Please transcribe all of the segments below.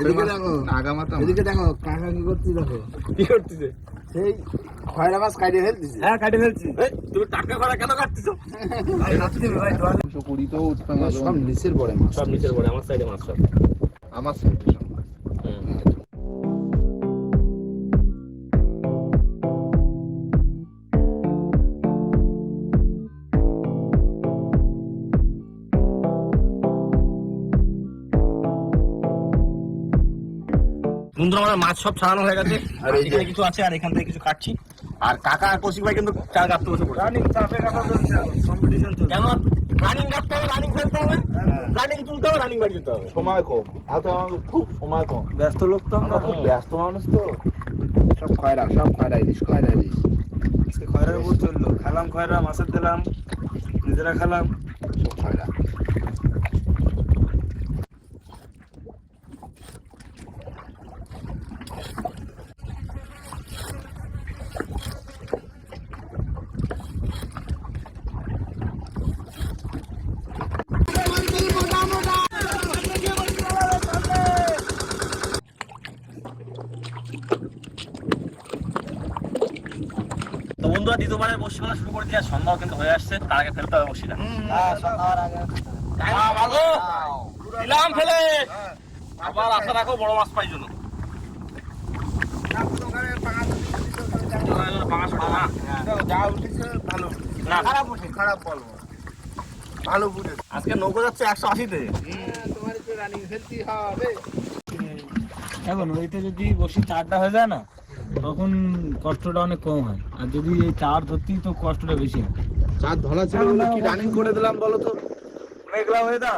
এদিকে দেখো। দেখো। কাকা কি করছি দেখো কি করতেছে? সেই খয়রা মাছ ফেলতেছি। হ্যাঁ কাটে ফেলছি। এই, তুমি টাকা কেন কাটতেছো? উঠবে মাছ সব নিচের পড়ে মাছ। সব নিচের পড়ে আমার সাইডে মাছ সব। আমার সাইডে বন্ধুরা আমার মাছ সব ছাড়ানো হয়ে গেছে। আর এখানে কিছু আছে আর এখান থেকে কিছু কাটছি আর কাকা আর কৌশিক ভাই কিন্তু চার কাটতে বসে রানিং চাপে কাটা চলছে। কম্পিটিশন চলছে। কেন রানিং কাটতে হবে রানিং ফেলতে হবে? রানিং তুলতে হবে রানিং বাড়ি যেতে হবে? সময় কম। হাতে আমাকে খুব সময় কম। ব্যস্ত লোক তো আমরা খুব ব্যস্ত মানুষ তো। সব খয়রা সব খয়রা ইলিশ খয়রা ইলিশ আজকে খয়রার উপর চলল। খালাম খয়রা মাছের দিলাম নিজেরা খেলাম। সব খয়রা তো বন্ধুরা দ্বিতীয়বারের শুরু করে দিয়ে সন্ধ্যাও কিন্তু হয়ে আসছে তার আগে ফেলতে হবে বসিটা। হ্যাঁ, দিলাম ফেলে! আবার আশা রাখো বড় মাছ পাই জন্য। আজকে নৌকো যাচ্ছে একশো আশিতে। এখন ওইটা যদি বসি চারটা হয়ে যায় না তখন কষ্টটা অনেক কম হয়। আর যদি এই চার ধরতেই তো কষ্টটা বেশি হয়। চার ধরা ছিল বলে কি রানিং করে দিলাম বলো তো? মেঘলা হয়ে দা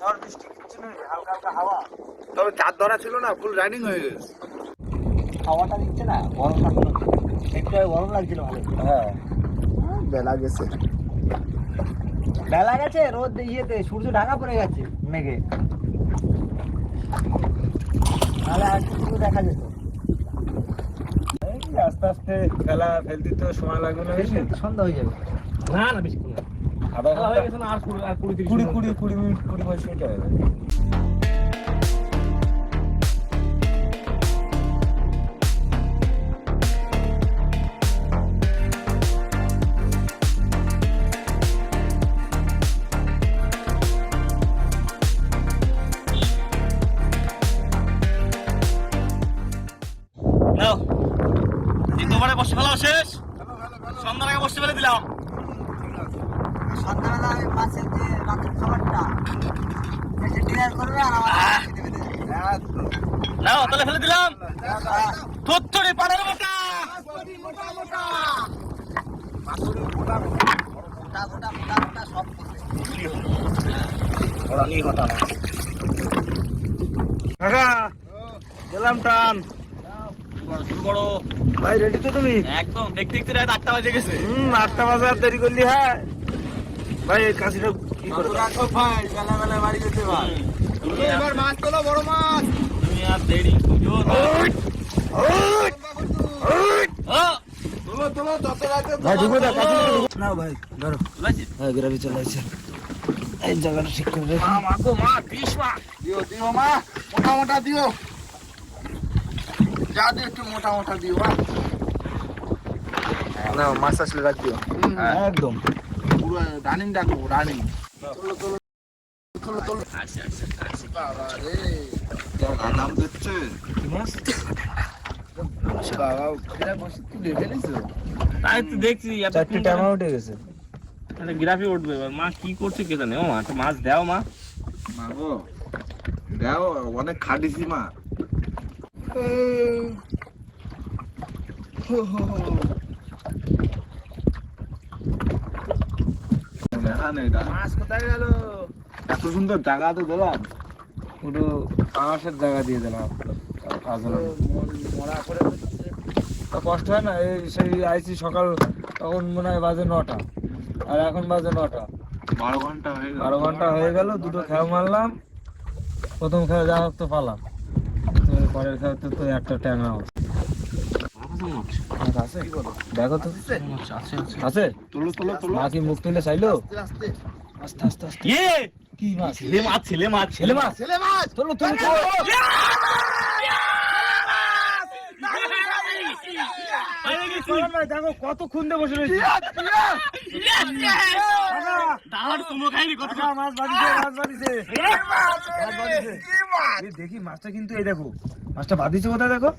ঝড় বৃষ্টি কিচ্ছু নেই। হালকা হালকা হাওয়া। তবে চার ধরা ছিল না ফুল রানিং হয়ে গেছে। হাওয়াটা দিচ্ছে না গরম থাকল একটু আগে গরম লাগছিল ভালো। হ্যাঁ। বেলা গেছে। বেলা গেছে রোদ ইয়েতে সূর্য ঢাকা পড়ে গেছে মেঘে। তাহলে আর কিছু দেখা এই আস্তে আস্তে খেলা ফেলতে তো সময় লাগবে না বেশি। সন্ধ্যা হয়ে যাবে। না না বেশি আধা হয়ে ঘণ্টা গেছে না আর কুড়ি কুড়ি কুড়ি মিনিট। কুড়ি কুড়ি মিনিট কুড়ি পঁচিশ মিনিট হয়ে নাও দ্বিতীয়বারে বসে ফেলা শেষ সন্ধ্যার আগে বসে ফেলে দিলাম। নাও, তাহলে ফেলে দিলাম। থুত্তুড়ি পাড়ের মোটা মোটা না। কাকা, গেলাম টান। শুরু করো। ভাই রেডি তো তুমি? একদম দেখতে দেখতে রাত আটটা বাজে গেছে। হুম আটটা বাজে আর দেরি করলি হ্যাঁ। ভাই এই কাশিটা কি করে রাখো ভাই বেলা বেলা বাড়ি যেতে ভাই তুমি এবার মাছ তোলো বড় মাছ। তুমি আর দেরি করো। তোলো তোলো যত রাতে ভাই ঢুকে দাও না ভাই ধরো। হ্যাঁ গ্রাভি চলে আসছে এই জায়গাটা ঠিক করে মা, মা গো, মা, বিষ মা। দিও দিও মা মোটা মোটা দিও। যা একটু মোটা মোটা দিও না মাছ আসলে রাখ দিও। একদম। পুরো রানিং ডাকবো রানিং আচ্ছা, আচ্ছা, আচ্ছা। বাবা রে। দাম দিচ্ছে? কি মাছ বাবা এরা বসে তুলে ফেলেছো তাই তো দেখছি উঠে গেছে। একটা গ্রাফি উঠবে এবার। মা কি করছে কে জানে? ও মা একটা মাছ দাও মা। মা গো দাও অনেক খাটিছি মা। মাছ কোথায় গেল এত সুন্দর জায়গা তো দিলাম। পুরো আকাশের জায়গা দিয়ে দিলাম। মরা করে তা কষ্ট হয় না? এই সেই আইসি সকাল তখন মনে হয় বাজে নটা। আর এখন বাজে নটা। বারো ঘণ্টা হয়ে গেল। বারো ঘণ্টা হয়ে গেল দুটো খেয়া মারলাম। প্রথম খেয়া যা হোক তো পালাম পরের তো একটা ট্যাংরা আছে দেখো তো। আছে? তুলো তুলো তুলো মা মুখ তুলে চাইলো? আস্তে আস্তে আস্তে আস্তে আস্তে কি মাছ? ছেলে মাছ ছেলে মাছ। ছেলে মাছ? ছেলে মাছ! তোলো তোলো তোলো। চলো না, দেখো কত খুন্দে বসে রয়েছে। খাইনি কত মাছ। এই দেখি মাছটা কিন্তু এই দেখো। মাছটা বাঁধিছে কোথায় দেখো?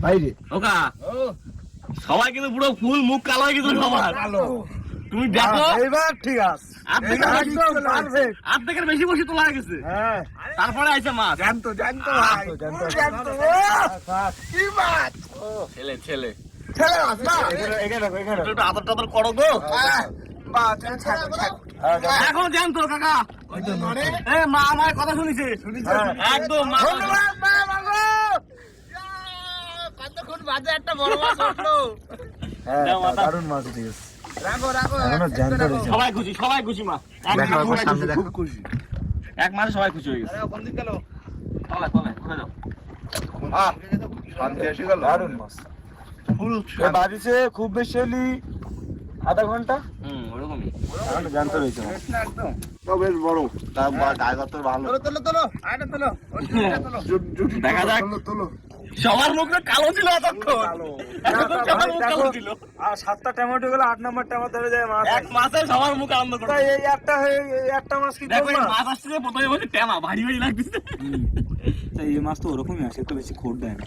বাইরে। ওকা সবাই কিন্তু পুরো ফুল মুখ কালো হয়ে গেছিল সবার। তুমি দেখো? এইবার ঠিক আছে। বেশি- বসে তোলা হয়ে গেছে। হ্যাঁ। তারপরে আইছে মাছ। জানতো জানতো জানতো, জানতো কি মাছ? ছেলে ছেলে। ছেলে মাছ না এখানে এখানে এখানে একটু আদর টাদর করো গো হ্যাঁ। এখন জানতো কাকা। মা আমার কথা শুনিছে। হ্যাঁ। একদম মা। ধন্যবাদ মা মাগো। কতক্ষণ বাজে একটা বড় মাছ উঠল। হ্যাঁ, দারুণ মাছ উঠে গেছে। রাখো রাখো এখনও একটা জ্যান্ত রাখো। রয়েছে। সবাই খুশি সবাই খুশি মা। এক মাসে সবাই খুশি, হয়ে গেছে। এ খুব বেশি হলি আধা ঘণ্টা। হুম, ওরকমই। জানতে রয়েছে একদম। তো বেশ বড়। তার তো ভালো। তোলো তোলো তোলো তোলো ওই দিকটা তোলো। জুট- জুট- দেখা যাক। তোলো, তোলো। সবার মুখ কালো ছিল এতক্ষণ। এতক্ষণ সবার মুখ কালো ছিল। আর সাতটা টমেটো গেলে আট নম্বর টমেটো ধরে যায় মাছ। এক মাসে সবার মুখ আনন্দ করে। এই একটা হয়ে এই একটা মাছ কি দেখো মাছ? আসছে যে প্রথমে বলছে টেমা ভারী ভারী লাগতেছে। তাই এই মাছ তো ওরকমই আসে তো বেশি খোট দেয় না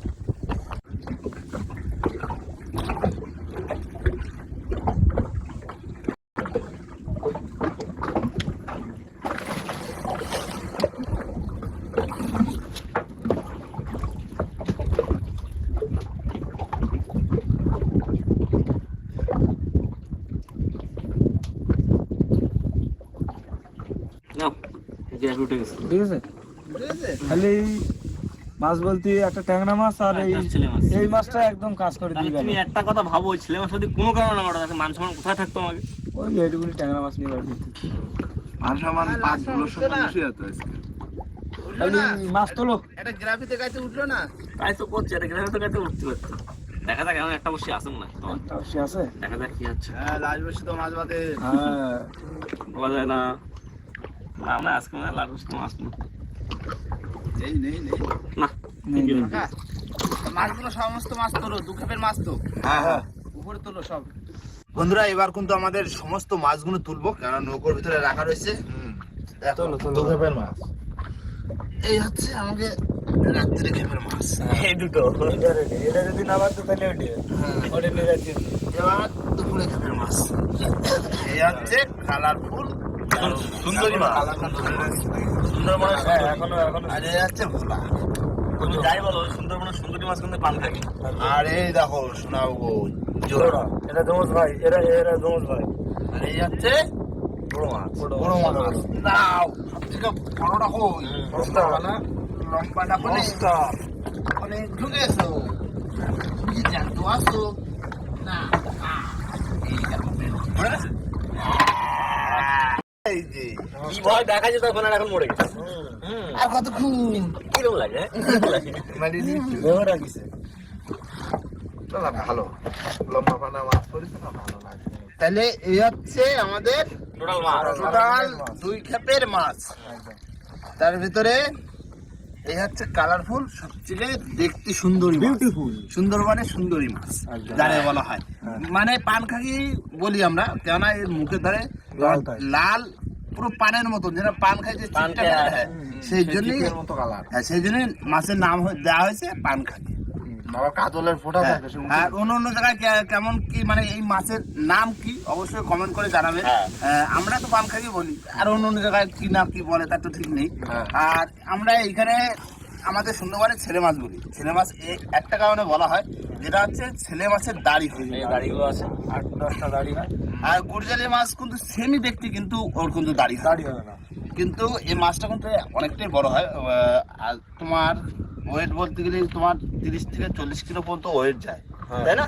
নাও গ্যাস উঠে গেছে। ঠিক আছে? খালি মাছ বলতে একটা ট্যাংরা মাছ আর এই একটা এই মাছটা একদম কাজ করে দিয়ে গেল। তুমি একটা কথা ভাবো ওই ছেলে মাছ যদি কোনো কারণে আমার কাছে মান সম্মান কোথায় থাকতো আমাকে? ওই এইটুকুনি ট্যাংরা মাছ নিয়ে বাড়ি মান সম্মান পাঁচগুলোর সঙ্গে মিশে যেত আজকে। খালি মাছ তোলো। এটা গ্রাফিতে গাইতে উঠল না? তাই তো করছে এটা গ্রামে তো কাছে উঠতে পারছে দেখা যাক এখন একটা বসে আসুন না তোমার। সে আছে? দেখা যাক কি হচ্ছে। হ্যাঁ লাজ বসে তো মাছ বাদে। হ্যাঁ। বলা যায় না। না আমরা আজকে মনে হয় লাল বসে মাছ না এই নেই নেই। না। কাকা, মাছগুলো সমস্ত মাছ তোলো দু খেপের মাছ তো। হ্যাঁ হ্যাঁ। উপরে তোলো সব। বন্ধুরা এবার কিন্তু আমাদের সমস্ত মাছগুলো তুলবো কেন নৌকোর ভিতরে রাখা রয়েছে। দেখো, তোলো, তোলো। দু খেপের মাছ। এই হচ্ছে আমাকে রাত্রে খেপের মাছ। এই দুটো। এটা যদি না বাদ তাহলে ওটি ওটা নিয়ে যাচ্ছি। এবার দুপুরে খেপের মাছ। এই হচ্ছে কালারফুল সুন্দরী মাছ সুন্দরবনের হ্যাঁ। এখনও এখনও আর হচ্ছে ভোলা। তুমি যাই বলো সুন্দরবনের সুন্দরী মাছ কিন্তু পান থাকে আর এই দেখো শোনাও গো জোড়া এটা দোমস ভাই এটা এরা দোমস ভাই। আর হচ্ছে বড় মাছ। বড় মাছ। দাও সব থেকে বড়টা কই? বস্তা না? লম্বাটা কোনে? কোনে? ঢুকেছো? কি জানতো আসো না আহ, এই দেখো কি ভয় দেখা যেত তখন আর এখন মরে গেছে। আর কতক্ষণ? কীরকম লাগে হ্যাঁ? মানে দেহ রাখিছে না, না, ভালো। লম্বা পানা মাছ করেছে না ভালো লাগে। তাহলে এই হচ্ছে আমাদের টোটাল মাছ। টোটাল দুই খেপের মাছ। তার ভিতরে এই হচ্ছে কালারফুল সবচেয়ে দেখতে সুন্দরী বিউটিফুল সুন্দরবনের সুন্দরী মাছ একদম। যারে বলা হয়। হ্যাঁ। মানে পান খাগি বলি আমরা কেননা এর মুখের ধারে লাল পুরো পানের মতন যেটা পান খাই যে কালার হয়, সেই জন্যই চিকের মতো কালার হ্যাঁ সেই জন্যই মাছের নাম দেওয়া হয়েছে পান খাকি। কাজলের ফোঁটা হ্যাঁ, থাকে আর অন্য অন্য জায়গায় কেমন কি মানে এই মাছের নাম কি অবশ্যই কমেন্ট করে জানাবে। হ্যাঁ। আমরা তো বলি। আর অন্য অন্য জায়গায় কি নাম কি বলে তার তো ঠিক নেই। হ্যাঁ। আর আমরা এইখানে আমাদের সুন্দরবনের ছেলে মাছ বলি। ছেলে মাছ একটা কারণে বলা হয় যেটা হচ্ছে ছেলে মাছের দাড়ি হয়ে গাড়িগুলো আছে আট দশটা দাড়ি হয়। আর গুরজালি মাছ কিন্তু সেমি ব্যক্তি কিন্তু ওর কিন্তু দাড়ি হয়। দাড়ি হবে না। কিন্তু এই মাছটা কিন্তু অনেকটাই বড় হয়। আর তোমার ওয়েট বলতে গেলে তোমার তিরিশ থেকে চল্লিশ কিলো পর্যন্ত ওয়েট যায়। তাই না?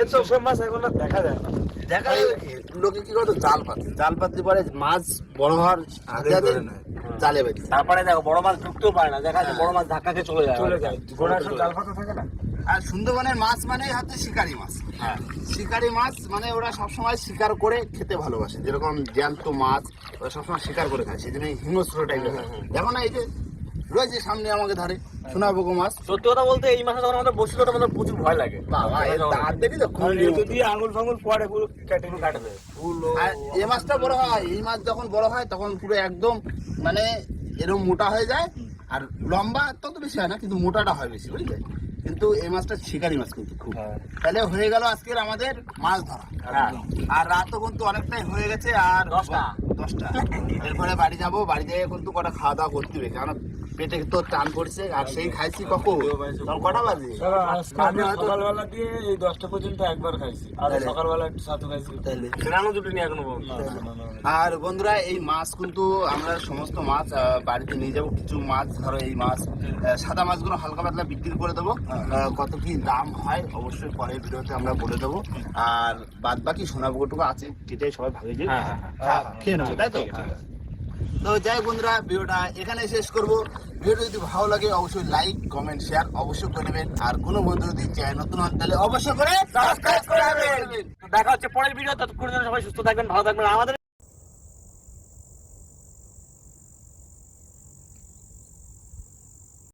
এর তো সব মাছ এখন আর দেখা যায় না। দেখা লোকে কি করে জাল পাতে জাল পাতলে পরে মাছ বড় হওয়ার নেয়। জালে বেঁধে। তারপরে দেখো বড় মাছ ঢুকতেও পারে না। দেখা যাচ্ছে বড় মাছ ধাক্কা খেয়ে চলে যায়। চলে যায়। গোড়া জাল পাতা থাকে না? আর সুন্দরবনের মাছ মানে হচ্ছে শিকারি মাছ। হ্যাঁ। শিকারি মাছ মানে ওরা সবসময় শিকার করে খেতে ভালোবাসে। যেরকম জ্যান্ত মাছ ওরা সবসময় শিকার করে খায়। সেই জন্য হিংস্র টাইপের হয়। দেখো না এই যে রয়েছে সামনে আমাকে ধরে সোনাবগো মাছ। সত্যি কথা বলতে এই মাসে যখন আমাদের বসছিল আমাদের প্রচুর ভয় লাগে। বাবা এর দাঁত দেখি তো যদি আঙুল ফাঙুল পড়ে পুরো কেটে পুরো কাটে দেবে আর এই মাছটা বড় হয় এই মাছ যখন বড় হয় তখন পুরো একদম মানে এরকম মোটা হয়ে যায়। আর লম্বা তত বেশি হয় না কিন্তু মোটাটা হয় বেশি বুঝলে? কিন্তু এই মাছটা শিকারি মাছ কিন্তু খুব। তাহলে হয়ে গেল আজকের আমাদের মাছ ধরা। হ্যাঁ। আর রাতও কিন্তু অনেকটাই হয়ে গেছে আর দশটা। দশটা। এরপরে বাড়ি যাব বাড়ি যেয়ে কিন্তু কটা খাওয়া দাওয়া করতে হবে কারণ পেটে তো টান পড়ছে আর সেই খাইছি কখন? কটা বাজে? আমি সকালবেলা দিয়ে এই দশটা পর্যন্ত একবার খাইছি আর সকালবেলা একটু সাথে খাইছি। তাহলে সেরানো জুটিনি এখনও। আর বন্ধুরা এই মাছ কিন্তু আমরা সমস্ত মাছ বাড়িতে নিয়ে যাব। কিছু মাছ ধরো এই মাছ সাদা মাছগুলো হালকা পাতলা বিক্রি করে দেবো। আহ, কত কি দাম হয় অবশ্যই পরের ভিডিওতে আমরা বলে দেবো। আর বাদ বাকি সোনাবুকুটুকু আছে যেটাই সবাই ভাগে যে হ্যাঁ, হ্যাঁ, খেয়ে নেব তাই তো? তো যাই বন্ধুরা, ভিডিওটা এখানে শেষ করব। ভিডিও যদি ভালো লাগে, অবশ্যই লাইক কমেন্ট শেয়ার অবশ্যই করে নেবেন। আর কোনো বন্ধু যদি চায় নতুন হন, তাহলে অবশ্যই করে সাবস্ক্রাইব করে দেখা হচ্ছে পরের ভিডিও ততক্ষণ সবাই সুস্থ থাকবেন, ভালো থাকবেন। আমাদের